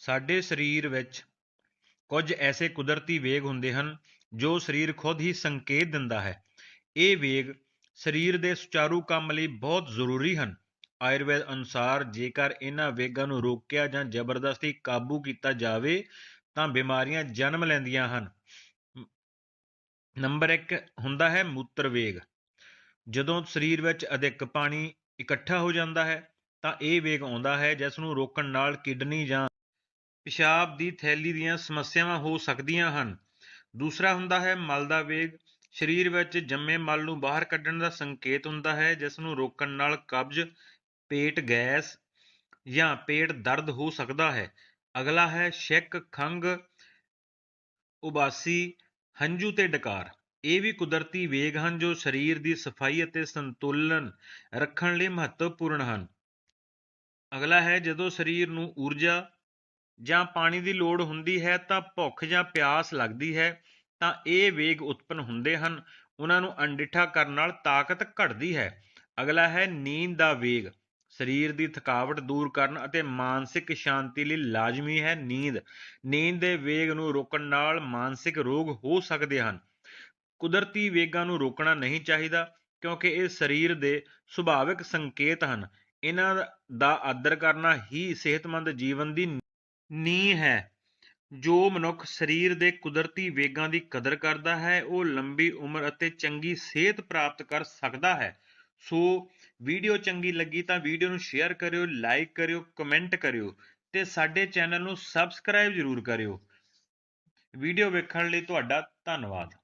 ਸਾਡੇ ਸਰੀਰ ਵਿੱਚ ਕੁਝ ਐਸੇ ਕੁਦਰਤੀ ਵੇਗ ਹੁੰਦੇ ਹਨ ਜੋ ਸਰੀਰ ਖੁਦ ਹੀ ਸੰਕੇਤ ਦਿੰਦਾ ਹੈ। ਇਹ ਵੇਗ ਸਰੀਰ ਦੇ ਸੁਚਾਰੂ ਕੰਮ ਲਈ ਬਹੁਤ ਜ਼ਰੂਰੀ ਹਨ। ਆਯੁਰਵੇਦ ਅਨੁਸਾਰ ਜੇਕਰ ਇਹਨਾਂ ਵੇਗਾਂ ਨੂੰ ਰੋਕਿਆ ਜਾਂ ਜ਼ਬਰਦਸਤੀ ਕਾਬੂ ਕੀਤਾ ਜਾਵੇ, ਤਾਂ ਬਿਮਾਰੀਆਂ ਜਨਮ ਲੈਂਦੀਆਂ ਹਨ। ਨੰਬਰ 1 ਹੁੰਦਾ ਹੈ ਮੂਤਰ ਵੇਗ। ਜਦੋਂ ਸਰੀਰ ਵਿੱਚ ਅਧਿਕ ਪਾਣੀ ਇਕੱਠਾ ਹੋ ਜਾਂਦਾ ਹੈ, ਤਾਂ ਇਹ ਵੇਗ ਆਉਂਦਾ ਹੈ ਜਿਸ ਨੂੰ ਰੋਕਣ ਨਾਲ ਕਿਡਨੀ ਜਾਂ ਪਿਸ਼ਾਬ ਦੀ ਥੈਲੀ ਦੀਆਂ ਸਮੱਸਿਆਵਾਂ ਹੋ ਸਕਦੀਆਂ ਹਨ। ਦੂਸਰਾ ਹੁੰਦਾ ਹੈ ਮਲ ਦਾ ਵੇਗ। ਸਰੀਰ ਵਿੱਚ ਜੰਮੇ ਮਲ ਨੂੰ ਬਾਹਰ ਕੱਢਣ ਦਾ ਸੰਕੇਤ ਹੁੰਦਾ ਹੈ, ਜਿਸ ਨੂੰ ਰੋਕਣ ਨਾਲ ਕਬਜ਼, ਪੇਟ ਗੈਸ ਜਾਂ ਪੇਟ ਦਰਦ ਹੋ ਸਕਦਾ ਹੈ। ਅਗਲਾ ਹੈ ਛਿੱਕ, ਖੰਘ, ਉਬਾਸੀ, ਹੰਝੂ ਤੇ ਡਕਾਰ। ਇਹ ਵੀ ਕੁਦਰਤੀ ਵੇਗ ਹਨ ਜੋ ਸਰੀਰ ਦੀ ਸਫ਼ਾਈ ਅਤੇ ਸੰਤੁਲਨ ਰੱਖਣ ਲਈ ਮਹੱਤਵਪੂਰਨ ਹਨ। ਅਗਲਾ ਹੈ ਜਦੋਂ ਸਰੀਰ ਨੂੰ ਊਰਜਾ ਜਾਂ ਪਾਣੀ ਦੀ ਲੋੜ ਹੁੰਦੀ ਹੈ ਤਾਂ ਭੁੱਖ ਜਾਂ ਪਿਆਸ ਲੱਗਦੀ ਹੈ, ਤਾਂ ਇਹ ਵੇਗ ਉਤਪੰਨ ਹੁੰਦੇ ਹਨ। ਉਹਨਾਂ ਨੂੰ ਅਣਡਿੱਠਾ ਕਰਨ ਨਾਲ ਤਾਕਤ ਘਟਦੀ ਹੈ। ਅਗਲਾ ਹੈ ਨੀਂਦ ਦਾ ਵੇਗ। ਸਰੀਰ ਦੀ ਥਕਾਵਟ ਦੂਰ ਕਰਨ ਅਤੇ ਮਾਨਸਿਕ ਸ਼ਾਂਤੀ ਲਈ ਲਾਜ਼ਮੀ ਹੈ ਨੀਂਦ। ਨੀਂਦ ਦੇ ਵੇਗ ਨੂੰ ਰੋਕਣ ਨਾਲ ਮਾਨਸਿਕ ਰੋਗ ਹੋ ਸਕਦੇ ਹਨ। ਕੁਦਰਤੀ ਵੇਗਾਂ ਨੂੰ ਰੋਕਣਾ ਨਹੀਂ ਚਾਹੀਦਾ ਕਿਉਂਕਿ ਇਹ ਸਰੀਰ ਦੇ ਸੁਭਾਵਿਕ ਸੰਕੇਤ ਹਨ। ਇਹਨਾਂ ਦਾ ਆਦਰ ਕਰਨਾ ਹੀ ਸਿਹਤਮੰਦ ਜੀਵਨ ਦੀ ਨੀਂਹ ਹੈ। ਜੋ ਮਨੁੱਖ ਸਰੀਰ ਦੇ ਕੁਦਰਤੀ ਵੇਗਾਂ ਦੀ ਕਦਰ ਕਰਦਾ ਹੈ, ਉਹ ਲੰਬੀ ਉਮਰ ਅਤੇ ਚੰਗੀ ਸਿਹਤ ਪ੍ਰਾਪਤ ਕਰ ਸਕਦਾ ਹੈ। ਸੋ ਵੀਡੀਓ ਚੰਗੀ ਲੱਗੀ ਤਾਂ ਵੀਡੀਓ ਨੂੰ ਸ਼ੇਅਰ ਕਰਿਓ, ਲਾਈਕ ਕਰਿਓ, ਕਮੈਂਟ ਕਰਿਓ ਤੇ ਸਾਡੇ ਚੈਨਲ ਨੂੰ ਸਬਸਕ੍ਰਾਈਬ ਜ਼ਰੂਰ ਕਰਿਓ। ਵੀਡੀਓ ਵੇਖਣ ਲਈ ਤੁਹਾਡਾ ਧੰਨਵਾਦ।